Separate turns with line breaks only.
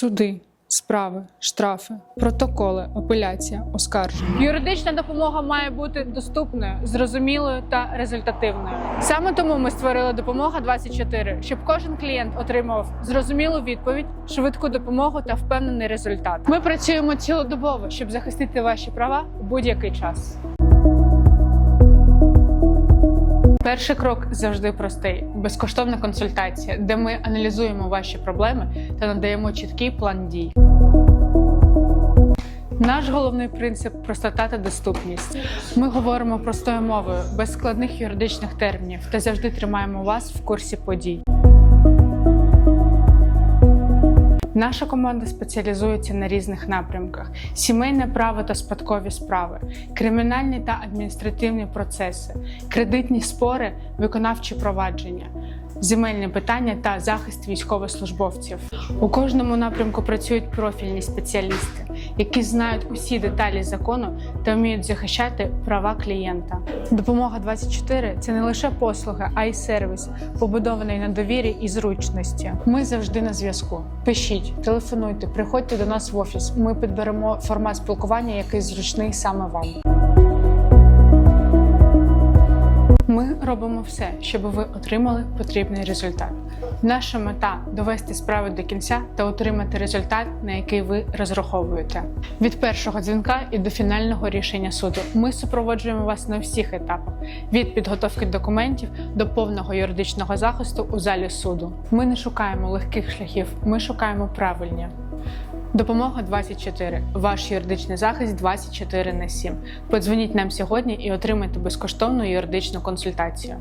суди, справи, штрафи, протоколи, апеляція, оскарження.
Юридична допомога має бути доступною, зрозумілою та результативною. Саме тому ми створили допомога 24, щоб кожен клієнт отримав зрозумілу відповідь, швидку допомогу та впевнений результат. Ми працюємо цілодобово, щоб захистити ваші права у будь-який час. Перший крок завжди простий: безкоштовна консультація, де ми аналізуємо ваші проблеми та надаємо чіткий план дій. Наш головний принцип простота та доступність. Ми говоримо простою мовою, без складних юридичних термінів та завжди тримаємо вас в курсі подій. Наша команда спеціалізується на різних напрямках: сімейне право та спадкові справи, кримінальні та адміністративні процеси, кредитні спори, виконавчі провадження, земельні питання та захист військовослужбовців. У кожному напрямку працюють профільні спеціалісти, які знають усі деталі закону та вміють захищати права клієнта. Допомога 24 – це не лише послуги, а й сервіс, побудований на довірі і зручності. Ми завжди на зв'язку. Пишіть, телефонуйте, приходьте до нас в офіс. Ми підберемо формат спілкування, який зручний саме вам. Робимо все, щоб ви отримали потрібний результат. Наша мета довести справу до кінця та отримати результат, на який ви розраховуєте. Від першого дзвінка і до фінального рішення суду ми супроводжуємо вас на всіх етапах: від підготовки документів до повного юридичного захисту у залі суду. Ми не шукаємо легких шляхів, ми шукаємо правильні. Допомога 24. Ваш юридичний захист 24 на 7. Подзвоніть нам сьогодні і отримайте безкоштовну юридичну консультацію.